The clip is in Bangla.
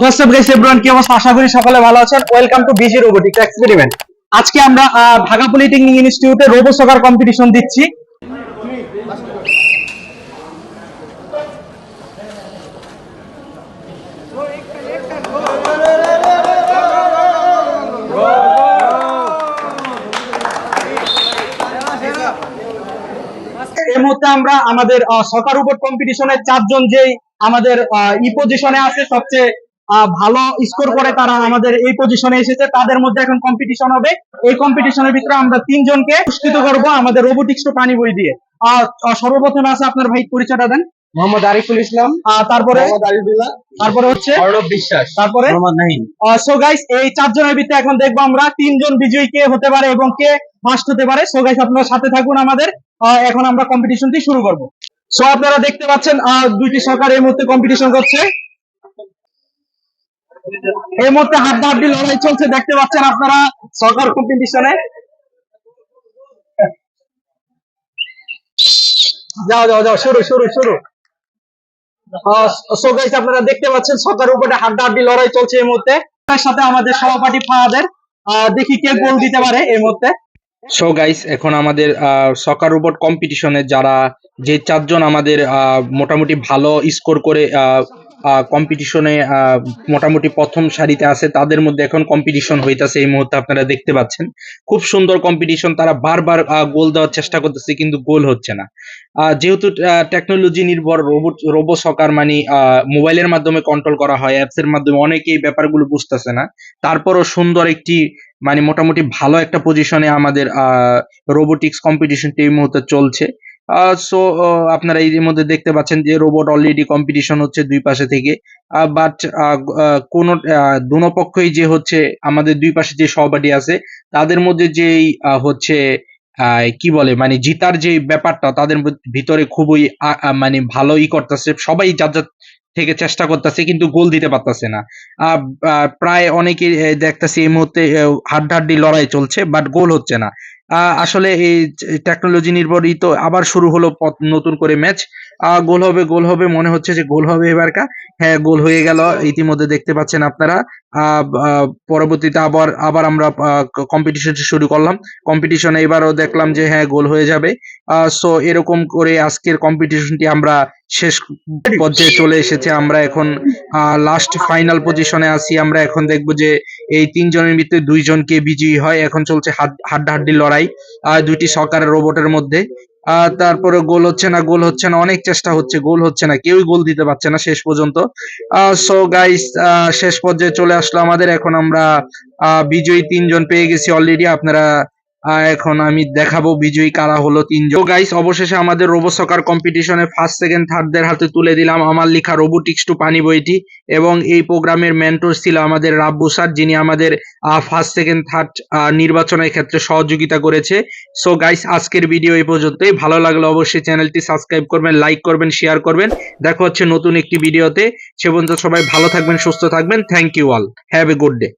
ফার্স্ট অফ গাইস কি সকলে ভালো আছেন। ওয়েলকাম টু রোবোটিক্স আজকে আমরা ইনস্টিটিউটে কম্পিটিশন দিচ্ছি। মুহূর্তে আমরা আমাদের সকার উপর কম্পিটিশনের চারজন যেই আমাদের ই পজিশনে আছে, সবচেয়ে ভালো স্কোর করে তারা আমাদের এই পজিশনে এসেছে। তাদের মধ্যে এখন কম্পিটিশন হবে। এই কম্পিটিশনের ভিতরে আমরা তিনজনকে পুরস্কৃত করব আমাদের রোবোটিক্স টু পানি বই দিয়ে। আহ, আহ, সর্বপ্রথমে আছে আপনার ভাই পরিচয়টা দেন। মোহাম্মদ আরিফুল ইসলাম। তারপরে? তারপরে হচ্ছে? অর্ণব বিশ্বাস। তারপরে? মোহাম্মদ সো গাইস এই চারজনের ভিতরে এখন দেখব আমরা তিনজন বিজয়ী কে হতে পারে এবং কে ফার্স্ট হতে পারে। সো গাইস আপনারা সাথে থাকুন আমাদের। আহ, এখন আমরা কম্পিটিশনটি শুরু করব। সো আপনারা দেখতে পাচ্ছেন আহ, দুইটি সরকার এই মুহূর্তে কম্পিটিশন করছে। এই মুহূর্তে হাড্ডাহাড্ডি লড়াই চলছে দেখতে পাচ্ছেন আপনারা সরকার কম্পিটিশনে। যাও যাও যাও শুরু শুরু শুরু আপনারা দেখতে পাচ্ছেন সরকার উপরে হাড্ডাহাড্ডি লড়াই চলছে এই মুহূর্তে। তার সাথে আমাদের সহপাঠী ফাহাদের আহ, দেখি কে গোল দিতে পারে এই মুহূর্তে। সো গাইস এখন আমাদের সকার রোবট কম্পিটিশনে যারা যে চারজন আমাদের মোটামুটি ভালো স্কোর করে কম্পিটিশনে মোটামুটি প্রথম সারিতে আছে, তাদের মধ্যে এখন কম্পিটিশন হইতাছে, এই মুহূর্তে আপনারা দেখতে পাচ্ছেন। খুব সুন্দর কম্পিটিশন তারা বারবার গোল দেওয়ার চেষ্টা করতেছে, কিন্তু গোল হচ্ছে না। যেহেতু টেকনোলজি নির্ভর রোবট রোবো সকার মানে মোবাইলের মাধ্যমে কন্ট্রোল করা হয় অ্যাপস এর মাধ্যমে, অনেকেই ব্যাপারগুলো বুঝতেছে না। তারপরও সুন্দর একটি মানে মোটামুটি ভালো একটা পজিশনে আমাদের রোবোটিক্স কম্পিটিশনটি এই মুহূর্তে চলছে। সো আপনারা এই মধ্যে দেখতে পাচ্ছেন যে রোবট অলরেডি কম্পিটিশন হচ্ছে দুই পাশে থেকে। বাট কোন দুনো পক্ষই যে হচ্ছে আমাদের দুই পাশে যে সহপাঠী আছে, তাদের মধ্যে যেই হচ্ছে কি বলে মানে জিতার যে ব্যাপারটা, তাদের ভিতরে খুবই মানে ভালোই করতেছে, সবাই যার যার থেকে চেষ্টা করতেছে, কিন্তু গোল দিতে পারতেছে না। প্রায় অনেকে দেখতেছি এই মুহূর্তে হাড্ডাহাড্ডি লড়াই চলছে বাট গোল হচ্ছে না। আসলে এই টেকনোলজি নির্ভরিত আবার শুরু হলো নতুন করে ম্যাচ। গোল হবে গোল হবে, মনে হচ্ছে যে গোল হবে এবারকা হ্যাঁ গোল হয়ে গেল। ইতিমধ্যে দেখতে পাচ্ছেন আপনারা। পরবর্তীতে আবার আবার আমরা কম্পিটিশন শুরু করলাম। কম্পিটিশনে এবারও দেখলাম যে হ্যাঁ গোল হয়ে যাবে। সো এরকম করে আজকের কম্পিটিশনটি আমরা শেষ পর্যায়ে চলে এসেছে। আমরা এখন লাস্ট ফাইনাল পজিশনে আছি। আমরা এখন দেখব যে এই তিনজনের ভিতরে দুইজনকে বিজয়ী হয়। এখন চলছে হাড- হাড্ডাহাড্ডি লড়াই। দুইটি সরকারের রোবটের মধ্যে। আহ, তারপরে গোল হচ্ছে না গোল হচ্ছে না অনেক চেষ্টা হচ্ছে গোল হচ্ছে না কেউই গোল দিতে পারছে না শেষ পর্যন্ত। সো গাইস শেষ পর্যায়ে চলে আসলো আমাদের এখন আমরা বিজয়ী তিনজন পেয়ে গেছি অলরেডি আপনারা এখন আমি দেখাবো বিজয়ী কারা হলো তিনজন। গাইস অবশেষে আমাদের রোবো সকার কম্পিটিশনে ফার্স্ট সেকেন্ড থার্ডদের হাতে তুলে দিলাম আমার লেখা রোবোটিক্স টু পানি বইটি এবং এই প্রোগ্রামের মেন্টর ছিল আমাদের রাব্বু স্যার, যিনি আমাদের ফার্স্ট সেকেন্ড থার্ড নির্বাচনের ক্ষেত্রে সহযোগিতা করেছে। সো গাইস আজকের ভিডিও এই পর্যন্তই। ভালো লাগলে অবশ্যই চ্যানেলটি সাবস্ক্রাইব করবেন লাইক করবেন শেয়ার করবেন। দেখা হচ্ছে নতুন একটি ভিডিওতে সে পর্যন্ত সবাই ভালো থাকবেন, সুস্থ থাকবেন। Thank you all have a good day